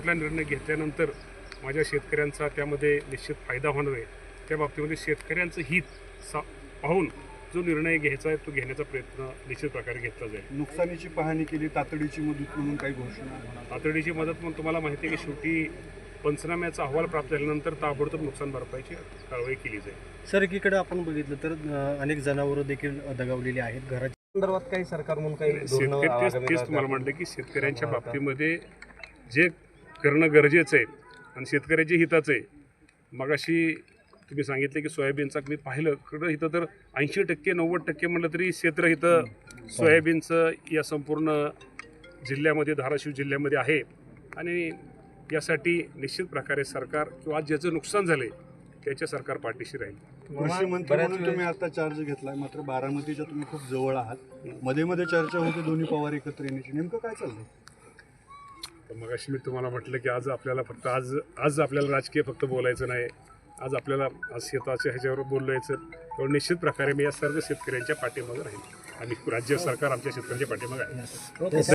कुठला निर्णय घेतल्यानंतर माझ्या शेतकऱ्यांचा त्यामध्ये निश्चित फायदा होणार आहे. त्या बाबतीमध्ये शेतकऱ्यांचं हित सा पाहून जो निर्णय घ्यायचा आहे तो घेण्याचा प्रयत्न निश्चित प्रकारे घेतला जाईल. नुकसानीची पाहणी केली तातडीची मदत म्हणून काही घोषणा तातडीची मदत म्हणून तुम्हाला माहिती आहे की शेवटी पंचनाम्याचा अहवाल प्राप्त झाल्यानंतर ताबडतोब नुकसान भरपाईची कारवाई केली जाईल. सर एकीकडे आपण बघितलं तर अनेक जनावरं देखील दगावलेली आहेत. घराच्या संदर्भात काही सरकार म्हणून काही तेच तुम्हाला म्हटलं की शेतकऱ्यांच्या बाबतीमध्ये जे करणं गरजेचं आहे आणि शेतकऱ्याच्या हिताचं आहे. मगाशी तुम्ही सांगितले की सोयाबीनचा मी पाहिलं. खरं इथं तर ऐंशी टक्के नव्वद टक्के म्हटलं तरी क्षेत्र इथं सोयाबीनचं या संपूर्ण जिल्ह्यामध्ये धाराशिव जिल्ह्यामध्ये आहे. आणि यासाठी निश्चित प्रकारे सरकार किंवा आज ज्याचं नुकसान झालं आहे त्याच्या सरकार पाठीशी राहील. कृषी मंत्री म्हणून तुम्ही आता चार्ज घेतलाय. मात्र बारामतीच्या तुम्ही खूप जवळ आहात. मध्ये मध्ये चर्चा होते दोन्ही पवार एकत्र येण्याची. नेमकं काय चाललंय? तर मग मी तुम्हाला म्हटलं की आज आपल्याला फक्त आज आज आपल्याला राजकीय फक्त बोलायचं नाही. आज आपल्याला आज शेताच्या ह्याच्यावर बोलायचं. तर निश्चित प्रकारे मी या सर्व शेतकऱ्यांच्या पाठीमागं राहील आणि राज्य सरकार आमच्या शेतकऱ्यांच्या पाठीमागे आहे.